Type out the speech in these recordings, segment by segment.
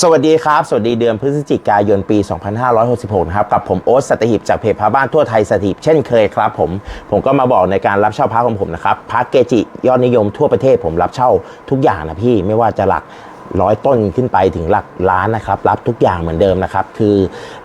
สวัสดีครับ สวัสดีเดือนพฤศจิกายนปี 2566 นะครับ กับผมโอ๊ตสัตหิบจากเพจพระบ้านทั่วไทยสัตหิบเช่นเคยครับผม ผมก็มาบอกในการรับเช่าพระของผมนะครับพระเกจิยอดนิยมทั่วประเทศผมรับเช่าทุกอย่างนะพี่ไม่ว่าจะหลัก ร้อยต้นขึ้นไปถึงหลักล้านนะครับ รับทุกอย่างเหมือนเดิมนะครับ คือ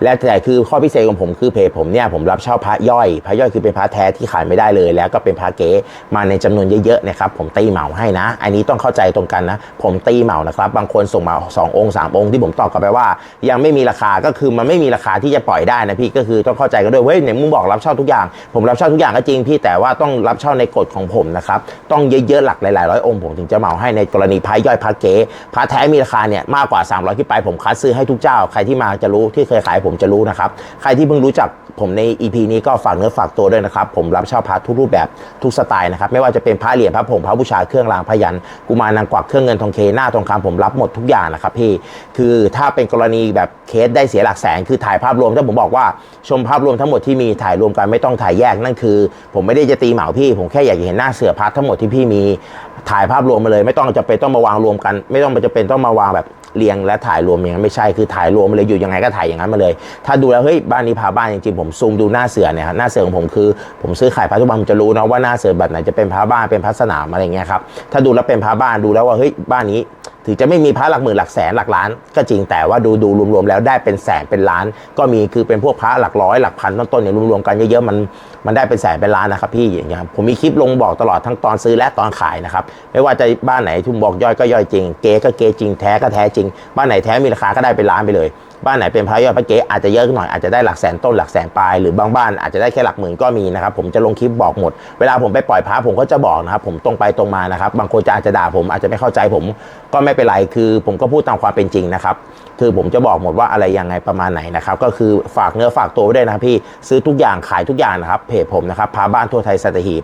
และแต่คือข้อพิเศษของผมคือเพจผมเนี่ยผมรับเช่าพระย่อยพระย่อยคือเป็นพระแท้ที่ขายไม่ได้เลย แล้วก็เป็นพระเก๋มาในจำนวนเยอะๆนะครับ ผมตีเหมาให้นะ อันนี้ต้องเข้าใจตรงกันนะ ผมตีเหมานะครับ บางคนส่งมา 2 องค์ 3 องค์ที่ผมตอบกลับไปว่า ยังไม่มีราคาก็คือมันไม่มีราคาที่จะปล่อยได้นะพี่ก็คือต้องเข้าใจกันด้วยเฮ้ยเนี่ยมึงบอกรับเช่าทุกอย่าง ผมรับเช่าทุกอย่างก็จริงพี่แต่ว่าต้องรับเช่าในกฎของผมนะครับต้องเยอะๆหลักหลายๆร้อยองค์ผมถึงจะเหมาให้ในกรณีพระย่อยพระเก๋พระแท้มีราคาเนี่ยมากกว่า 300ขึ้นไปผมคัดซื้อให้ทุกเจ้า ใครที่มาจะรู้ที่เคยขายผมจะรู้นะครับ ใครที่เพิ่งรู้จัก ผมใน EP นี้ก็ฝากเนื้อฝากตัวด้วยนะครับ ผมรับเช่าพระทุกรูปแบบทุกสไตล์นะครับ ไม่ว่าจะเป็นพระเหรียญพระผงพระบูชาเครื่องรางพยันกุมารนางกวักเครื่องเงินทองเคหน้าทองคำผมรับหมดทุกอย่างนะครับพี่คือถ้าเป็นกรณีแบบเคสได้เสียหลักแสนคือถ่ายภาพรวมถ้าผมบอกว่าชมภาพรวมทั้งหมดที่มีถ่ายรวมกันไม่ต้องถ่ายแยกนั่นคือ ผมไม่ได้จะตีเหมาพี่ ผมแค่อยากจะเห็นหน้าเสือพัดทั้งหมดที่พี่มีถ่ายภาพรวมมาเลย ไม่ต้องจะเป็นต้องมาวางรวมกัน ไม่ต้องจะเป็นต้องมาวางแบบเรียงและถ่ายรวมอย่างนั้นไม่ใช่คือถ่ายรวมมาเลยอยู่ยังไงก็ถ่ายอย่างนั้นมาเลย ถ้าดูแล้วเฮ้ยบ้านนี้พาบ้านจริงๆผมซูมดูหน้าเสือเนี่ยหน้าเสือของผมคือ ผมซื้อขายพระทุกวันผมจะรู้นะว่าหน้าเสือแบบไหนจะเป็นพระบ้านเป็นพระสนามอะไรเงี้ยครับถ้าดูแล้วเป็นพระบ้านดูแล้วว่าเฮ้ยบ้านนี้ ถึงจะไม่มีพระหลักหมื่นหลักแสนหลักล้าน ก็จริงแต่ว่าดูดูรวมๆแล้วได้เป็นแสนเป็นล้าน ก็มีคือเป็นพวกพระหลักร้อยหลักพันต้นๆเนี่ยรวมๆกันเยอะๆมันมันได้เป็นแสนเป็นล้านนะครับพี่อย่างเงี้ยผมมีคลิปลงบอกตลอดทั้งตอนซื้อและตอนขายนะครับไม่ว่าจะบ้านไหนทุ่มบอกย่อยก็ย่อยจริงเก๊ก็เก๊จริงแท้ก็แท้จริง บ้านไหนแท้มีราคาก็ได้เป็นล้านไปเลย บ้านไหนเป็นพระยอดพระเก๊อาจจะเยอะหน่อยอาจจะได้หลักแสนต้นหลักแสนปลายหรือบางบ้านอาจจะได้แค่หลักหมื่นก็มีนะครับผมจะลงคลิปบอกหมด เวลาผมไปปล่อยพระผมก็จะบอกนะครับผมตรงไปตรงมานะครับบางคนจะอาจจะด่าผมอาจจะไม่เข้าใจผมก็ไม่เป็นไรคือผมก็พูดตามความเป็นจริงนะครับ คือผมจะบอกหมดว่าอะไรยังไงประมาณไหนนะครับ ก็คือฝากเนื้อฝากตัวไว้ด้วยนะพี่ซื้อทุกอย่างขายทุกอย่างนะครับเพจผมนะครับพาบ้านทั่วไทยสัตหีบ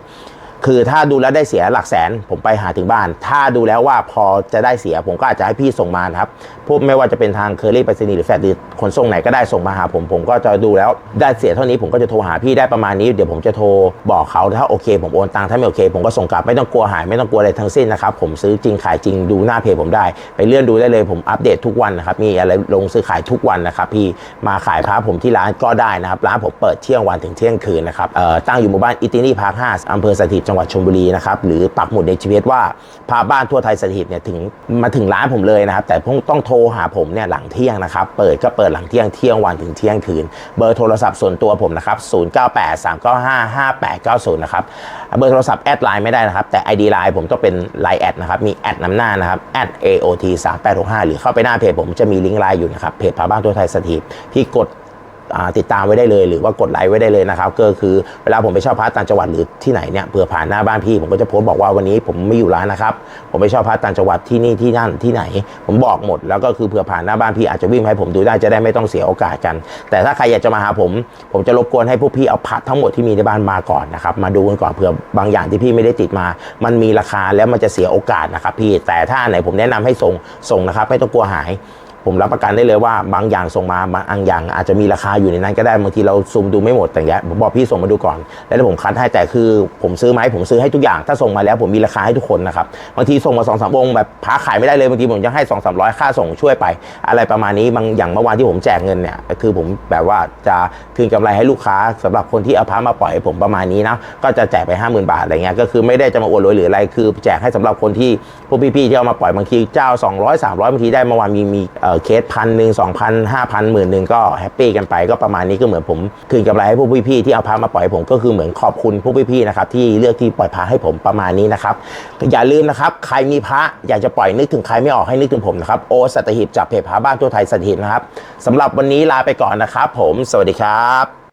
คือถ้าดูแล้วได้เสียหลักแสนผมไปหาถึงบ้าน ถ้าดูแล้วว่าพอจะได้เสียผมก็อาจจะให้พี่ส่งมาครับพวกไม่ว่าจะเป็นทางเคอรี่ไปรษณีย์หรือแฟลตหรือขนส่งไหนก็ได้ส่งมาหาผมผมก็จะดูแล้วได้เสียเท่านี้ผมก็จะโทรหาพี่ได้ประมาณนี้เดี๋ยวผมจะโทรบอกเขาถ้าโอเค ผมโอนตังค์ถ้าไม่โอเค ผมก็ส่งกลับไม่ต้องกลัวหายไม่ต้องกลัวอะไรทั้งสิ้นนะครับผมซื้อจริงขายจริงดูหน้าเพจผมได้ ไปเลื่อนดูได้เลยผมอัปเดตทุกวันนะครับมีอะไรลงซื้อขายทุกวันนะครับพี่มาขายพระผมที่ร้านก็ได้นะครับร้านผมเปิดเที่ยงวันถึงเที่ยงคืนนะครับเอ่อตั้งอยู่หมู่บ้านอิตินีพาร์คห้าอำเภอสถิตจังงหวัดชลบุรีนะครับหรือปักหมุดในชีวิตว่าพาบ้านทั่วไทยสถิตเนี่ยถึงมาถึงร้านผมเลยนะครับ แต่ต้องต้องโทรหาผมเนี่ยหลังเที่ยงนะครับ เปิดก็เปิดหลังเที่ยงเที่ยงวันถึงเที่ยงคืน เบอร์โทรศัพท์ส่วนตัวผมนะครับ 0983955890 นะครับเบอร์โทรศัพท์แอดไลน์ไม่ได้นะครับ แต่ ID ไลน์ผมต้องเป็นไลน์แอดนะครับมีแอดนำหน้านะครับแอด AOT 3865หรือเข้าไปหน้าเพจผมจะมีลิงก์ไลน์อยู่นะครับเพจพาบ้านทั่วไทยสถิตที่กด ติดตามไว้ได้เลย หรือว่ากดไลค์ไว้ได้เลยนะครับก็คือเวลาผมไปเช่าพระต่างจังหวัดหรือที่ไหนเนี่ยเผื่อผ่านหน้าบ้านพี่ผมก็จะโพสต์บอกว่าวันนี้ผมไม่อยู่ร้านนะครับผมไปเช่าพระต่างจังหวัดที่นี่ที่นั่นที่ไหน ผมบอกหมด แล้วก็คือเผื่อผ่านหน้าบ้านพี่อาจจะวิ่งให้ผมดูได้จะได้ไม่ต้องเสียโอกาสกัน แต่ถ้าใครอยากจะมาหาผม ผมจะรบกวนให้พวกพี่เอาพระทั้งหมดที่มีในบ้านมาก่อนนะครับมาดูกันก่อนเผื่อบางอย่างที่พี่ไม่ได้ติดมา มันมีราคาแล้วมันจะเสียโอกาสนะครับพี่แต่ถ้านไหนผมแนะนำให้ส่งส่งนะครับไม่ต้องกลัวหาย ผมรับประกันได้เลยว่าบางอย่างส่งมาบางอย่างอาจจะมีราคาอยู่ในนั้นก็ได้บางทีเราซูมดูไม่หมดแต่อย่างเงี้ยผมบอกพี่ส่งมาดูก่อน แล้วผมคัดให้แต่คือผมซื้อไหมผมซื้อให้ทุกอย่าง ถ้าส่งมาแล้วผมมีราคาให้ทุกคนนะครับบางทีส่งมาสองสามองค์แบบพาขายไม่ได้เลยบางทีผมจะให้สองสามร้อยค่าส่งช่วยไป อะไรประมาณนี้บางอย่างเมื่อวานที่ผมแจกเงินเนี่ยคือผมแบบว่าจะคืนกำไรให้ลูกค้าสำหรับคนที่เอาพามาปล่อยให้ผมประมาณนี้นะก็จะแจกไปห้าหมื่นบาทอะไรเงี้ยก็คือไม่ได้จะมาอวดรวยหรืออะไรคือแจกให้สำหรับคนที่พวกพี่ๆที่เอามาปล่อยบางทีเจ้า 200 300บางทีได้เมื่อวานมีมีเอ่อเคสพันหนึ่งสองพันห้าพันหมื่นหนึ่งก็แฮปปี้กันไปก็ประมาณนี้ก็เหมือนผมคืนกำไรให้พวกพี่ๆที่เอาพามาปล่อยผมก็คือเหมือนขอบคุณพวกพี่ๆนะครับที่เลือกที่ปล่อยพาให้ผมประมาณนี้นะครับอย่าลืมนะครับใครมีพระอยากจะปล่อยนึกถึงใครไม่ออกให้นึกถึงผมนะครับโอสัตหิบจากเพจพาบ้านทั่วไทยสัตหิบนะครับสำหรับวันนี้ลาไปก่อนนะครับ ผมสวัสดีครับ